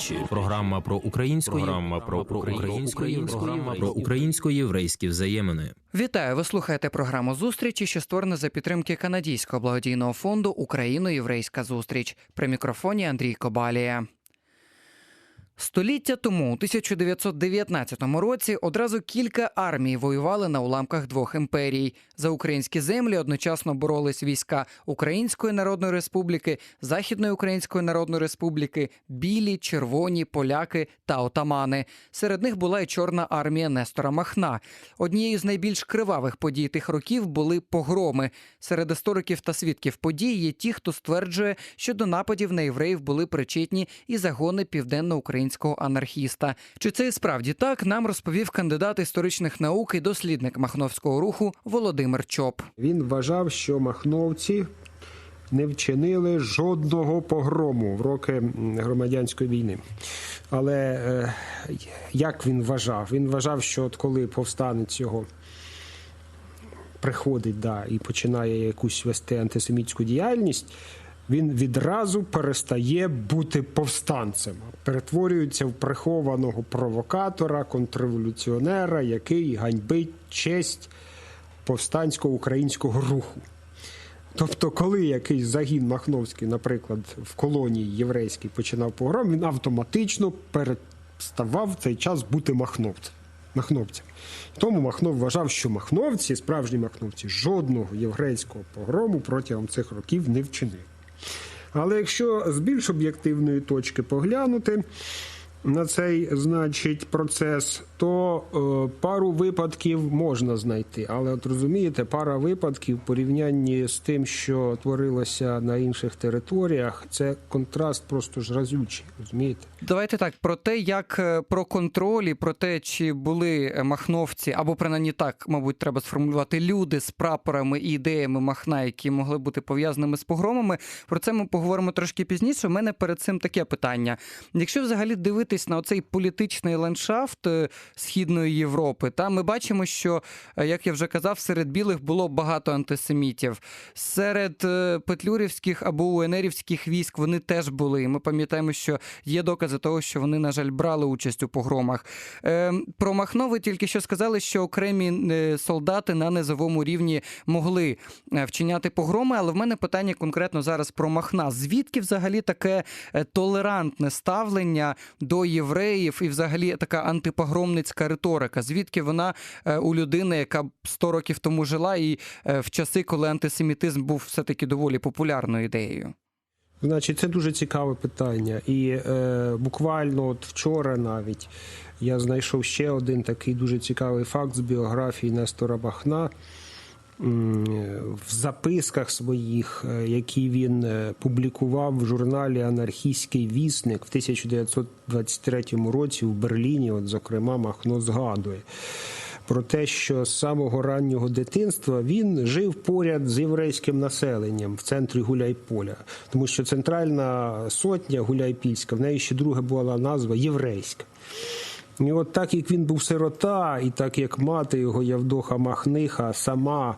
зустрічі. Програма про українську програма про, про української програма про українсько-єврейські взаємини. Вітаю! Ви слухаєте програму зустрічі, що створена за підтримки канадського благодійного фонду Україно-Єврейська зустріч. При мікрофоні Андрій Кобалія. Століття тому, у 1919 році, одразу кілька армій воювали на уламках двох імперій. За українські землі одночасно боролись війська Української Народної Республіки, Західної Української Народної Республіки, білі, червоні, поляки та отамани. Серед них була й Чорна армія Нестора Махна. Однією з найбільш кривавих подій тих років були погроми. Серед істориків та свідків подій є ті, хто стверджує, що до нападів на євреїв були причетні і загони південноукраїнського анархіста. Чи це і справді так? Нам розповів кандидат історичних наук і дослідник махновського руху Володимир Чоп. Він вважав, що махновці не вчинили жодного погрому в роки громадянської війни. Але е, як він вважав? Він вважав, що от коли повстанець його приходить да, і починає якусь вести антисемітську діяльність, він відразу перестає бути повстанцем, перетворюється в прихованого провокатора, контрреволюціонера, який ганьбить честь повстанського українського руху. Тобто, коли якийсь загін Махновський, наприклад, в колонії єврейській починав погром, він автоматично переставав в цей час бути махновцем. Махновцем. Тому Махнов вважав, що махновці, справжні махновці, жодного єврейського погрому протягом цих років не вчинили. Але якщо з більш об'єктивної точки поглянути на цей значить процес, то е, пару випадків можна знайти. Але от розумієте, пара випадків в порівнянні з тим, що творилося на інших територіях, це контраст просто ж разючий. Розумієте? Давайте так про те, як е, про контроль і про те, чи були е, махновці, або принаймні так, мабуть, треба сформулювати люди з прапорами і ідеями Махна, які могли бути пов'язаними з погромами. Про це ми поговоримо трошки пізніше. У мене перед цим таке питання: якщо взагалі дивитись на оцей політичний ландшафт е, східної Європи, та ми бачимо, що як я вже казав, серед білих було багато антисемітів. Серед петлюрівських або УНРівських військ вони теж були. Ми пам'ятаємо, що є докази того, що вони, на жаль, брали участь у погромах. Е, Про Махно ви тільки що сказали, що окремі е, солдати на низовому рівні могли е, вчиняти погроми, але в мене питання конкретно зараз про Махна. Звідки взагалі таке е, толерантне ставлення до євреїв і взагалі така антипогромницька риторика? Звідки вона у людини, яка 100 років тому жила, і в часи, коли антисемітизм був все-таки доволі популярною ідеєю? Значить, це дуже цікаве питання. І е, буквально от вчора навіть я знайшов ще один такий дуже цікавий факт з біографії Нестора Бахна. В записках своїх, е, які він е, публікував в журналі Анархістський вісник в 1923 році в Берліні, от, зокрема, Махно згадує про те, що з самого раннього дитинства він жив поряд з єврейським населенням в центрі Гуляйполя, тому що центральна сотня Гуляйпільська, в неї ще друга була назва єврейська. І от так як він був сирота, і так як мати його Явдоха Махниха сама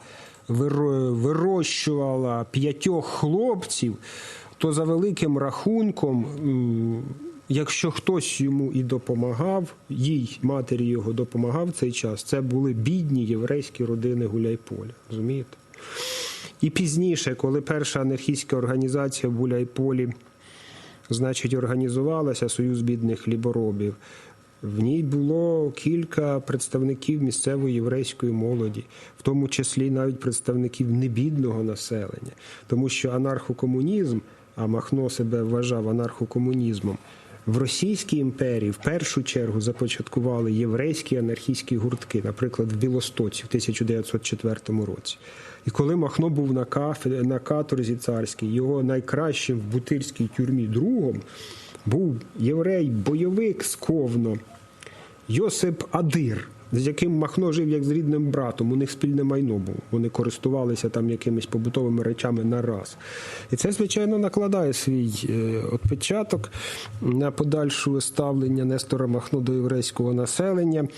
вирощувала п'ятьох хлопців, то за великим рахунком, якщо хтось йому і допомагав, їй матері його допомагав в цей час, це були бідні єврейські родини Гуляйполя. Розумієте? І пізніше, коли перша анархістська організація в Гуляйполі значить, організувалася Союз бідних хліборобів. В ній було кілька представників місцевої єврейської молоді, в тому числі навіть представників небідного населення, тому що анархокомунізм, а Махно себе вважав анархокомунізмом, в Російській імперії в першу чергу започаткували єврейські анархістські гуртки, наприклад, в Білостоці в 1904 році. І коли Махно був на кафедрі, на каторзі царській, його найкращим в бутирській тюрмі другом був єврей, бойовик з Ковно, Йосип Адир, з яким Махно жив як з рідним братом. У них спільне майно було. Вони користувалися там якимись побутовими речами на раз. І це, звичайно, накладає свій е, отпечаток на подальше ставлення Нестора Махно до єврейського населення.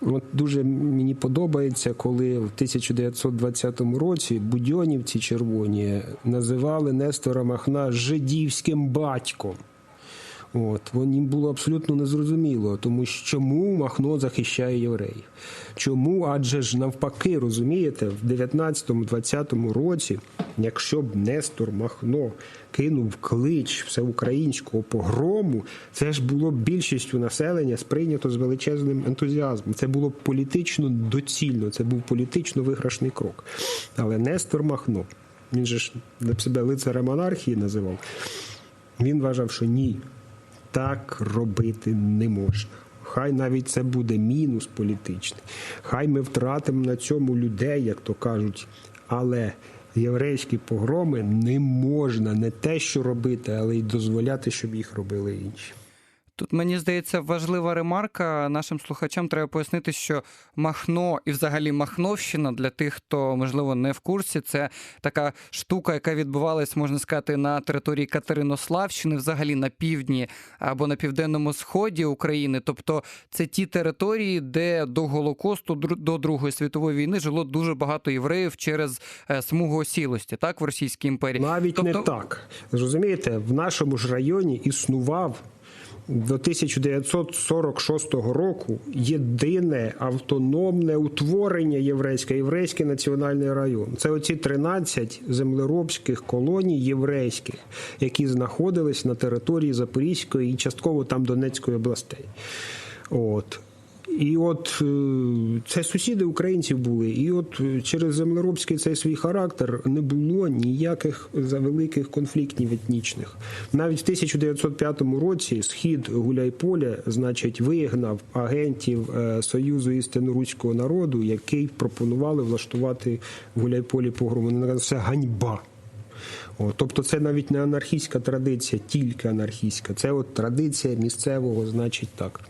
От дуже мені подобається, коли в 1920 році будьонівці червоні називали Нестора Махна жидівським батьком. От їм було абсолютно незрозуміло, тому що чому Махно захищає євреїв? Чому? Адже ж навпаки, розумієте, в 19-20 році, якщо б Нестор Махно кинув клич всеукраїнського погрому, це ж було б більшістю населення сприйнято з величезним ентузіазмом. Це було б політично доцільно, це був політично виграшний крок. Але Нестор Махно, він же ж себе лицарем анархії називав. Він вважав, що ні, так робити не можна. Хай навіть це буде мінус політичний. Хай ми втратимо на цьому людей, як то кажуть. Але єврейські погроми не можна не те, що робити, але й дозволяти, щоб їх робили інші. Тут мені здається важлива ремарка. Нашим слухачам треба пояснити, що Махно і взагалі Махновщина для тих, хто можливо не в курсі, це така штука, яка відбувалась, можна сказати, на території Катеринославщини, взагалі на півдні або на південному сході України. Тобто це ті території, де до Голокосту, до Другої світової війни жило дуже багато євреїв через е, смугу осілості, так в Російській імперії. Навіть тобто... не так. Зрозумієте, в нашому ж районі існував до 1946 року єдине автономне утворення єврейське, єврейський національний район. Це оці 13 землеробських колоній єврейських, які знаходились на території Запорізької і частково там Донецької областей. От. І от це сусіди українців були, і от через землеробський цей свій характер не було ніяких великих конфліктів етнічних. Навіть в 1905 році схід Гуляйполя, значить, вигнав агентів Союзу істинно-руського народу, який пропонували влаштувати в Гуляйполі погром. Вони казали, це ганьба. О, тобто це навіть не анархістська традиція, тільки анархістська. Це от традиція місцевого, значить так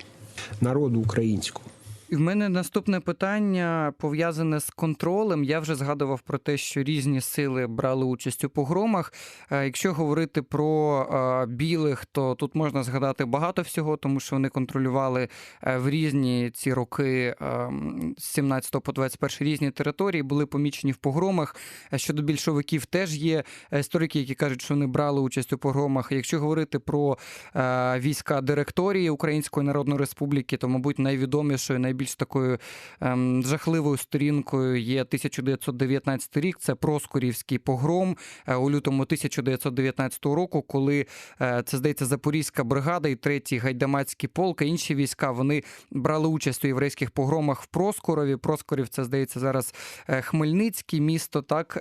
народу українського. І в мене наступне питання пов'язане з контролем. Я вже згадував про те, що різні сили брали участь у погромах. Якщо говорити про білих, то тут можна згадати багато всього, тому що вони контролювали в різні ці роки з 17 по 21 різні території, були помічені в погромах. Щодо більшовиків, теж є історики, які кажуть, що вони брали участь у погромах. Якщо говорити про війська директорії Української Народної Республіки, то мабуть найвідомішою найбільш більш такою ем, жахливою сторінкою є 1919 рік. Це Проскурівський погром е, у лютому 1919 року, коли е, це здається Запорізька бригада і третій гайдамацький полк, а інші війська вони брали участь у єврейських погромах в Проскурові. Проскурів, це здається зараз е, Хмельницький місто. Так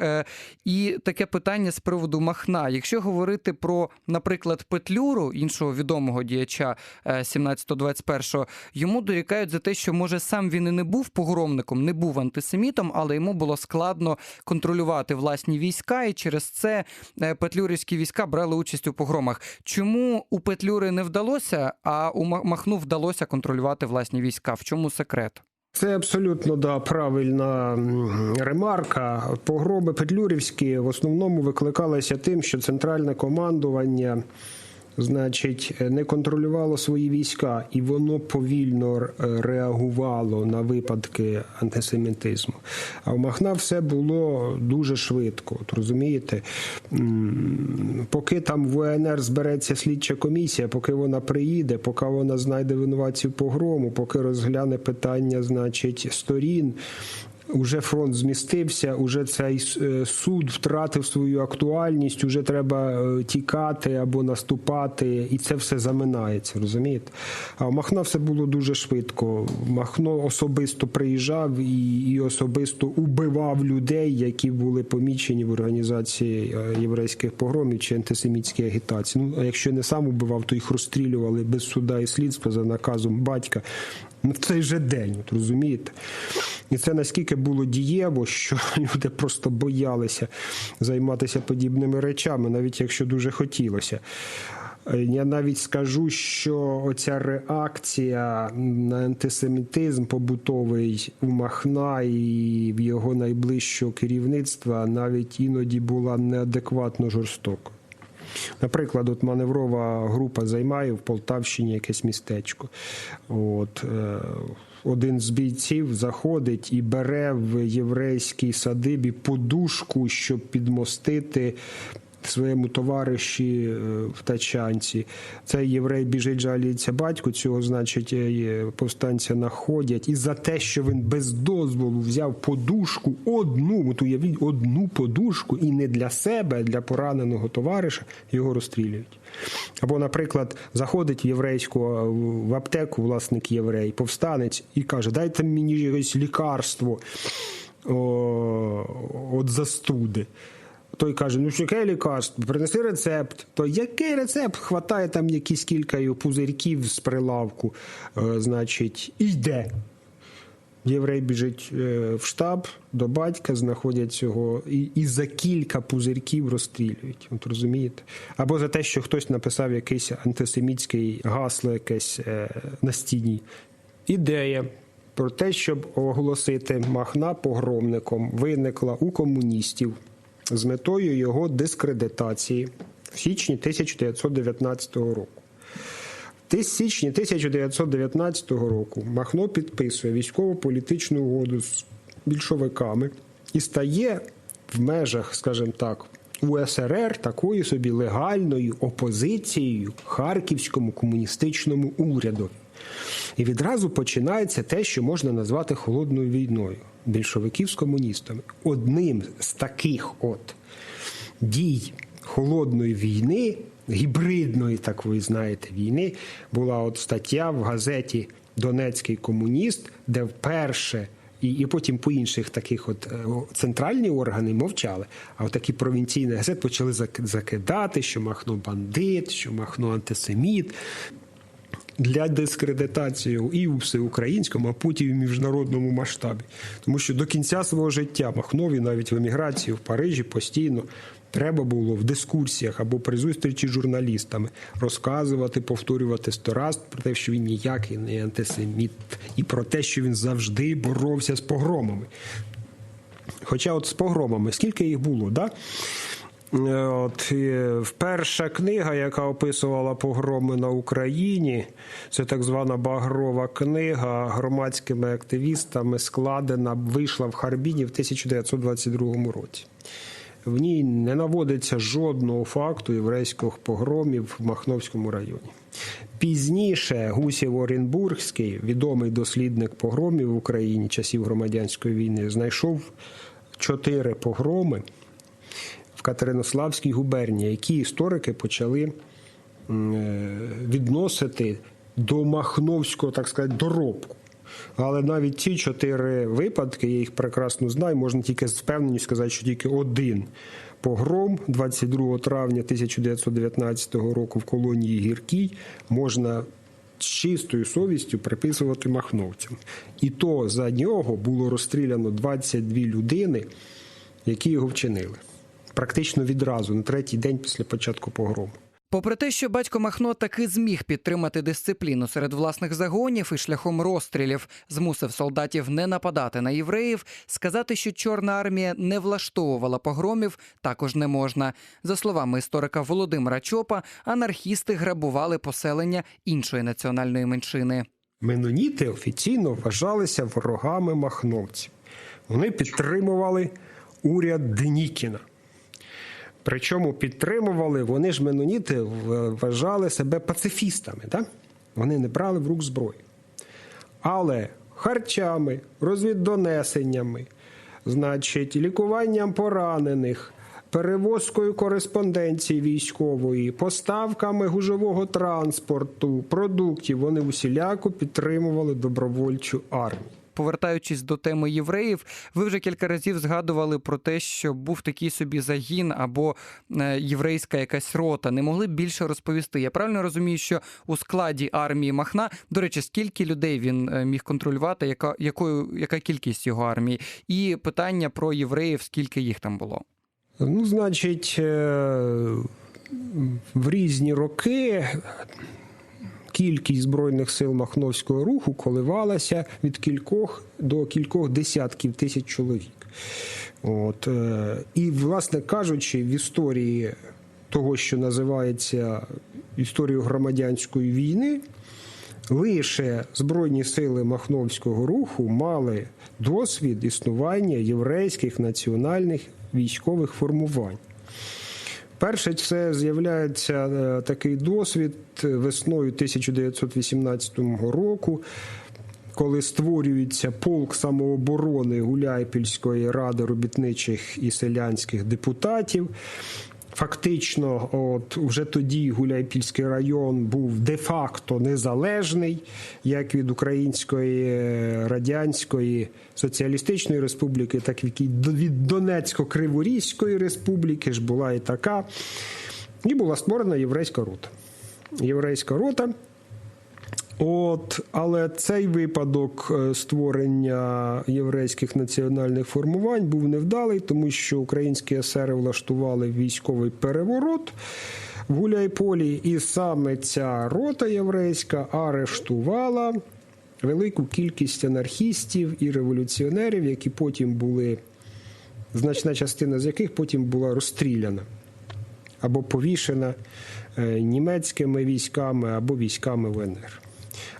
і таке питання з приводу Махна. Якщо говорити про, наприклад, Петлюру, іншого відомого діяча 17-21, йому дорікають за те, що може може сам він і не був погромником, не був антисемітом, але йому було складно контролювати власні війська, і через це е, петлюрівські війська брали участь у погромах. Чому у Петлюри не вдалося, а у Махну вдалося контролювати власні війська? В чому секрет? Це абсолютно да правильна ремарка. Погроми Петлюрівські в основному викликалися тим, що центральне командування значить, не контролювало свої війська, і воно повільно е, реагувало на випадки антисемітизму. А в Махна все було дуже швидко. От розумієте, поки там в УНР збереться слідча комісія, поки вона приїде, поки вона знайде винуватців погрому, поки розгляне питання, значить, сторін. Уже фронт змістився, уже цей е, суд втратив свою актуальність, уже треба е, тікати або наступати, і це все заминається, розумієте? А в Махно все було дуже швидко. Махно особисто приїжджав і і особисто убивав людей, які були помічені в організації е, єврейських погромів чи антисемітській агітації. Ну а якщо не сам убивав, то їх розстрілювали без суда і слідства за наказом батька. В цей же день, от розумієте? І це наскільки було дієво, що люди просто боялися займатися подібними речами, навіть якщо дуже хотілося. Я навіть скажу, що оця реакція на антисемітизм побутовий у Махна і в його найближчого керівництва навіть іноді була неадекватно жорстока. Наприклад, от маневрова група займає в Полтавщині якесь містечко. От, е, один з бійців заходить і бере в єврейській садибі подушку, щоб підмостити своєму товариші е, в тачанці. Цей єврей біжить жаліється батьку, цього, значить, е, повстанця находять. І за те, що він без дозволу взяв подушку, одну, от уявіть, одну подушку, і не для себе, а для пораненого товариша, його розстрілюють. Або, наприклад, заходить в єврейську е, в аптеку, власник єврей, повстанець, і каже: Дайте мені якесь лікарство о, от застуди. Той каже: ну яке лікарство? Принеси рецепт. То який рецепт? Хватає там якісь кілька пузирьків з прилавку, е, значить, йде. Єврей біжить е, в штаб до батька, знаходять цього, і, і за кілька пузирьків розстрілюють. От розумієте? Або за те, що хтось написав якийсь антисемітський гасло якесь е, на стіні. Ідея про те, щоб оголосити Махна погромником, виникла у комуністів з метою його дискредитації в січні 1919 року. В січні 1919 року Махно підписує військово-політичну угоду з більшовиками і стає в межах, скажімо так, УСРР такою собі легальною опозицією харківському комуністичному уряду. І відразу починається те, що можна назвати холодною війною більшовиків з комуністами. Одним з таких от дій холодної війни, гібридної, так ви знаєте, війни, була от стаття в газеті Донецький комуніст, де вперше. І і потім по інших таких от е, центральні органи мовчали. А от такі провінційні газети почали закидати, що Махно бандит, що Махно антисеміт для дискредитації і у всеукраїнському, а потім і в міжнародному масштабі. Тому що до кінця свого життя Махнові навіть в еміграції в Парижі постійно. Треба було в дискурсіях або при зустрічі з журналістами розказувати, повторювати сто раз про те, що він ніякий не антисеміт, і про те, що він завжди боровся з погромами. Хоча, от з погромами, скільки їх було, да? От перша книга, яка описувала погроми на Україні, це так звана Багрова книга громадськими активістами складена, вийшла в Харбіні в 1922 році. В ній не наводиться жодного факту єврейських погромів в Махновському районі. Пізніше Гусів Оренбургський, відомий дослідник погромів в Україні часів громадянської війни, знайшов чотири погроми Катеринославській губернії, які історики почали відносити до Махновського, так сказати, доробку. Але навіть ці чотири випадки, я їх прекрасно знаю, можна тільки з впевненістю сказати, що тільки один погром 22 травня 1919 року в колонії Гіркій можна з чистою совістю приписувати махновцям. І то за нього було розстріляно 22 людини, які його вчинили. Практично відразу на третій день після початку погрому. Попри те, що батько Махно таки зміг підтримати дисципліну серед власних загонів і шляхом розстрілів змусив солдатів не нападати на євреїв, сказати, що Чорна армія не влаштовувала погромів, також не можна. За словами історика Володимира Чопа, анархісти грабували поселення іншої національної меншини. Меноніти офіційно вважалися ворогами махновців. Вони підтримували уряд Денікіна. Причому підтримували, вони ж меноніти вважали себе пацифістами. Так? Вони не брали в рук зброю. Але харчами, розвіддонесеннями, значить, лікуванням поранених, перевозкою кореспонденції військової, поставками гужового транспорту, продуктів вони усіляко підтримували добровольчу армію повертаючись до теми євреїв, ви вже кілька разів згадували про те, що був такий собі загін або е, єврейська якась рота. Не могли б більше розповісти. Я правильно розумію, що у складі армії Махна, до речі, скільки людей він е, міг контролювати, яка якою яка кількість його армії, і питання про євреїв, скільки їх там було? Ну, значить, е, в різні роки кількість збройних сил Махновського руху коливалася від кількох до кількох десятків тисяч чоловік. От, е, І, власне кажучи, в історії того, що називається історією громадянської війни, лише Збройні сили Махновського руху мали досвід існування єврейських національних військових формувань. Перше, це з'являється е, такий досвід весною 1918 року, коли створюється полк самооборони Гуляйпільської ради робітничих і селянських депутатів. Фактично, от вже тоді Гуляйпільський район був де-факто незалежний, як від Української е, радянської соціалістичної республіки, так і від Донецько-Криворізької республіки ж була і така. І була створена єврейська рота. Єврейська рота. От, але цей випадок е, створення єврейських національних формувань був невдалий, тому що українські есери влаштували військовий переворот в Гуляйполі, і саме ця рота єврейська арештувала велику кількість анархістів і революціонерів, які потім були, значна частина з яких потім була розстріляна або повішена е, німецькими військами або військами ВНР.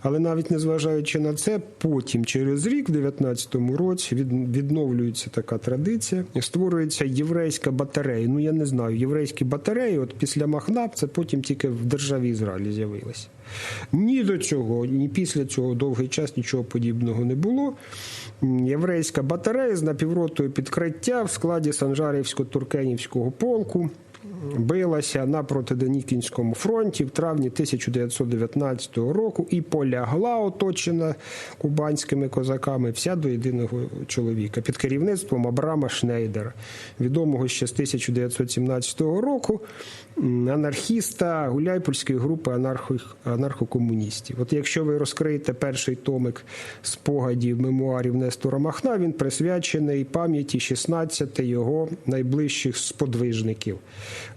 Але навіть незважаючи на це, потім через рік, в 19-му році, відновлюється така традиція. Створюється єврейська батарея. Ну я не знаю, єврейські батареї, от після Махна, це потім тільки в державі Ізраїлі з'явилися. Ні до цього, ні після цього довгий час нічого подібного не було. Єврейська батарея з напівротою підкриття в складі Санжарівсько-Туркенівського полку билася на протидонікінському фронті в травні 1919 року і полягла, оточена кубанськими козаками, вся до єдиного чоловіка під керівництвом Абрама Шнейдера, відомого ще з 1917 року анархіста Гуляйпольської групи анархокомуністів. От якщо ви розкриєте перший томик спогадів мемуарів Нестора Махна, він присвячений пам'яті 16 його найближчих сподвижників.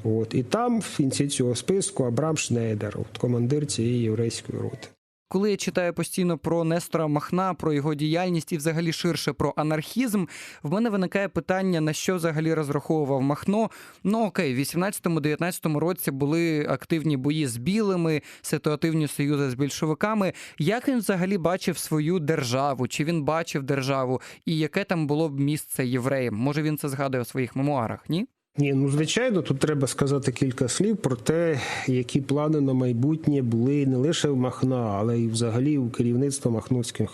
От і там в кінці цього списку Абрам Шнейдер, от командир цієї єврейської роти. Коли я читаю постійно про Нестора Махна, про його діяльність і взагалі ширше про анархізм, в мене виникає питання, на що взагалі розраховував Махно. Ну окей, в 18-19 році були активні бої з білими, ситуативні союзи з більшовиками. Як він взагалі бачив свою державу? Чи він бачив державу, і яке там було б місце євреям? Може він це згадує у своїх мемуарах? Ні? Ні, ну звичайно, тут треба сказати кілька слів про те, які плани на майбутнє були не лише в Махна, але й взагалі у керівництва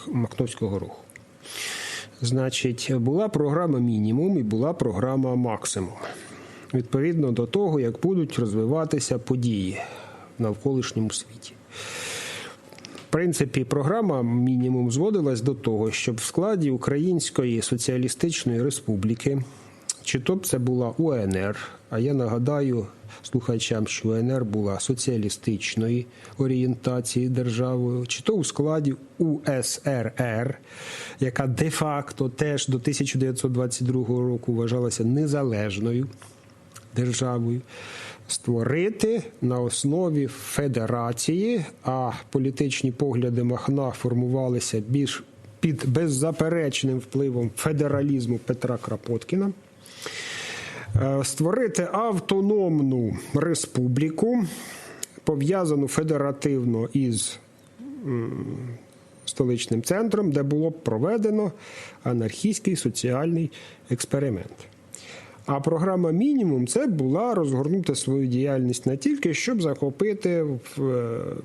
Махновського руху. Значить, була програма мінімум і була програма максимум. Відповідно до того, як будуть розвиватися події в навколишньому світі. В принципі, програма мінімум зводилась до того, щоб в складі Української соціалістичної республіки чи то б це була УНР. А я нагадаю слухачам, що УНР була соціалістичної орієнтації державою, чи то у складі УСРР, яка де-факто теж до 1922 року вважалася незалежною державою. Створити на основі федерації, а політичні погляди Махна формувалися більш під беззаперечним впливом федералізму Петра Крапоткіна. Е, створити автономну республіку, пов'язану федеративно із столичним центром, де було проведено анархійський соціальний експеримент. А програма мінімум це була розгорнути свою діяльність не тільки щоб захопити е,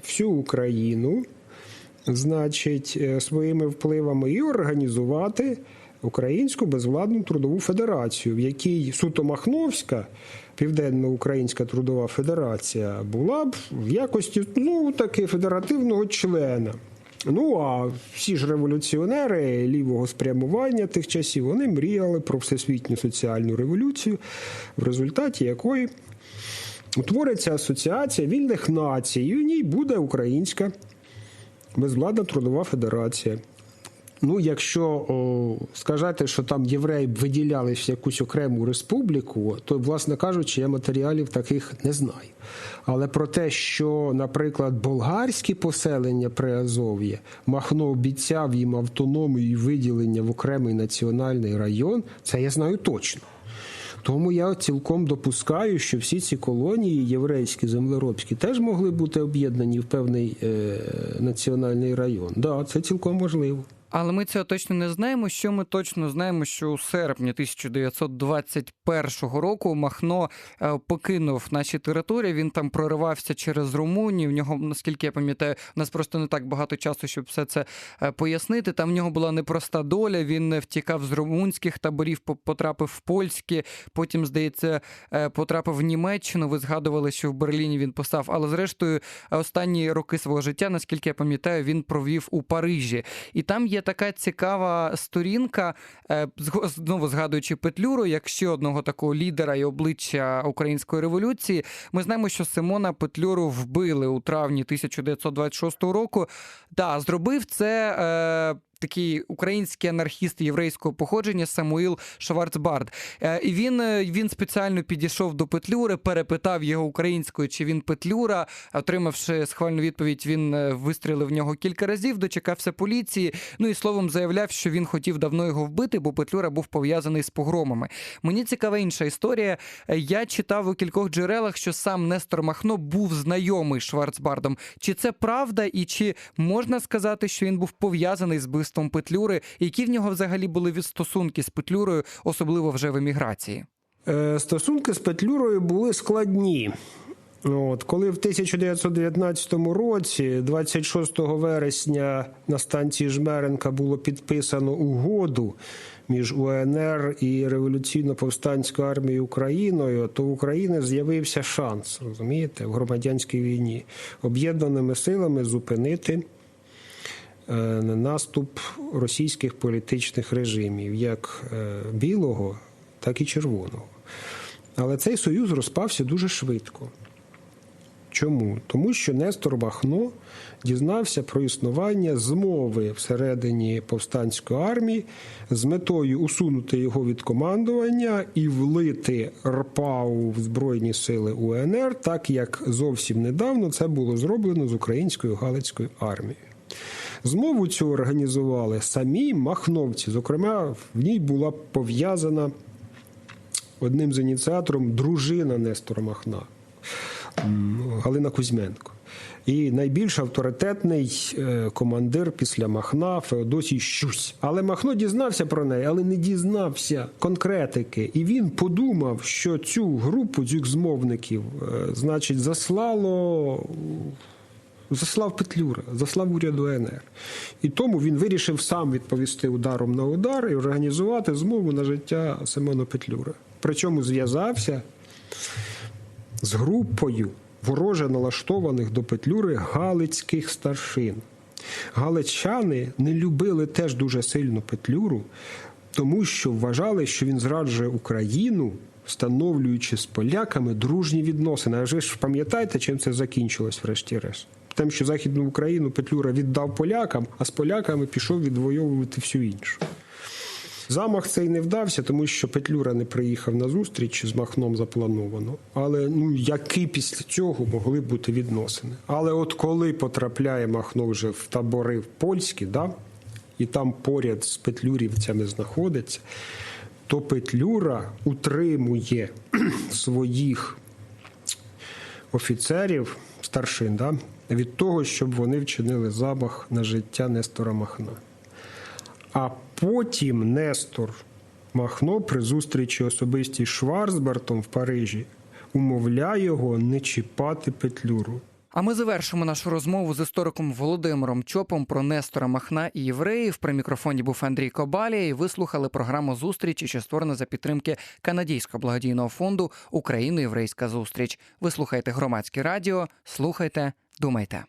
всю Україну, значить, е, своїми впливами і організувати. Українську безвладну трудову федерацію, в якій суто Махновська, Південно-Українська трудова федерація, була б в якості ну таки федеративного члена. Ну а всі ж революціонери лівого спрямування тих часів вони мріяли про всесвітню соціальну революцію, в результаті якої утвориться асоціація вільних націй, і в ній буде українська безвладна трудова федерація. Ну, якщо о, сказати, що там євреї б виділялись в якусь окрему республіку, то, власне кажучи, я матеріалів таких не знаю. Але про те, що, наприклад, болгарські поселення при Азов'ї Махно обіцяв їм автономію і виділення в окремий національний район, це я знаю точно. Тому я цілком допускаю, що всі ці колонії, єврейські, землеробські, теж могли бути об'єднані в певний е, національний район. Так, да, це цілком можливо. Але ми цього точно не знаємо. Що ми точно знаємо, що у серпні 1921 року Махно е, покинув наші території. Він там проривався через Румунію. В нього, наскільки я пам'ятаю, у нас просто не так багато часу, щоб все це е, пояснити. Там в нього була непроста доля. Він втікав з румунських таборів, по- потрапив в польські. Потім, здається, е, потрапив в Німеччину. Ви згадували, що в Берліні він постав. Але зрештою, останні роки свого життя, наскільки я пам'ятаю, він провів у Парижі. І там є така цікава сторінка, е, знову згадуючи Петлюру, як ще одного такого лідера і обличчя української революції. Ми знаємо, що Симона Петлюру вбили у травні 1926 року. Да, зробив це. Такий український анархіст єврейського походження Самуїл Шварцбард. Е, І він, е, він спеціально підійшов до Петлюри, перепитав його українською, чи він Петлюра. Отримавши схвальну відповідь, він е, вистрілив в нього кілька разів, дочекався поліції. Ну і словом заявляв, що він хотів давно його вбити, бо Петлюра був пов'язаний з погромами. Мені цікава інша історія. Я читав у кількох джерелах, що сам Нестор Махно був знайомий Шварцбардом. Чи це правда, і чи можна сказати, що він був пов'язаний з вбивством Петлюри? Які в нього взагалі були від- стосунки з Петлюрою, особливо вже в еміграції? Е, Стосунки з Петлюрою були складні. От, коли в 1919 році, 26 вересня, на станції Жмеренка було підписано угоду між УНР і революційно-повстанською армією Україною, то в України з'явився шанс, розумієте, в громадянській війні об'єднаними силами зупинити наступ російських політичних режимів, як е, білого, так і червоного. Але цей союз розпався дуже швидко. Чому? Тому що Нестор Махно дізнався про існування змови всередині повстанської армії з метою усунути його від командування і влити РПАУ в Збройні сили УНР, так як зовсім недавно це було зроблено з українською Галицькою армією. Змову цю організували самі махновці. Зокрема, в ній була пов'язана одним з ініціатором дружина Нестора Махна Галина Кузьменко. І найбільш авторитетний е, командир після Махна Феодосій Щусь. Але Махно дізнався про неї, але не дізнався конкретики. І він подумав, що цю групу цих змовників, е, значить, заслало заслав Петлюра, заслав уряд УНР. І тому він вирішив сам відповісти ударом на удар і організувати змову на життя Семена Петлюра. Причому зв'язався з групою вороже налаштованих до Петлюри галицьких старшин. Галичани не любили теж дуже сильно Петлюру, тому що вважали, що він зраджує Україну, встановлюючи з поляками дружні відносини. А ви ж пам'ятаєте, чим це закінчилось врешті-решт? Тим, що Західну Україну Петлюра віддав полякам, а з поляками пішов відвоювати всю іншу. Замах цей не вдався, тому що Петлюра не приїхав на зустріч з Махном заплановано. Але ну які після цього могли бути відносини? Але от коли потрапляє Махно вже в табори в польські, да, і там поряд з петлюрівцями знаходиться, то Петлюра утримує своїх офіцерів, старшин, да, від того, щоб вони вчинили замах на життя Нестора Махна. А потім Нестор Махно при зустрічі особистій Шварцбертом в Парижі умовляє його не чіпати Петлюру. А ми завершимо нашу розмову з істориком Володимиром Чопом про Нестора Махна і євреїв. При мікрофоні був Андрій Кобалія. І ви слухали програму зустрічі, що створена за підтримки канадського благодійного фонду Україна Єврейська зустріч. Ви слухаєте громадське радіо. Слухайте, думайте.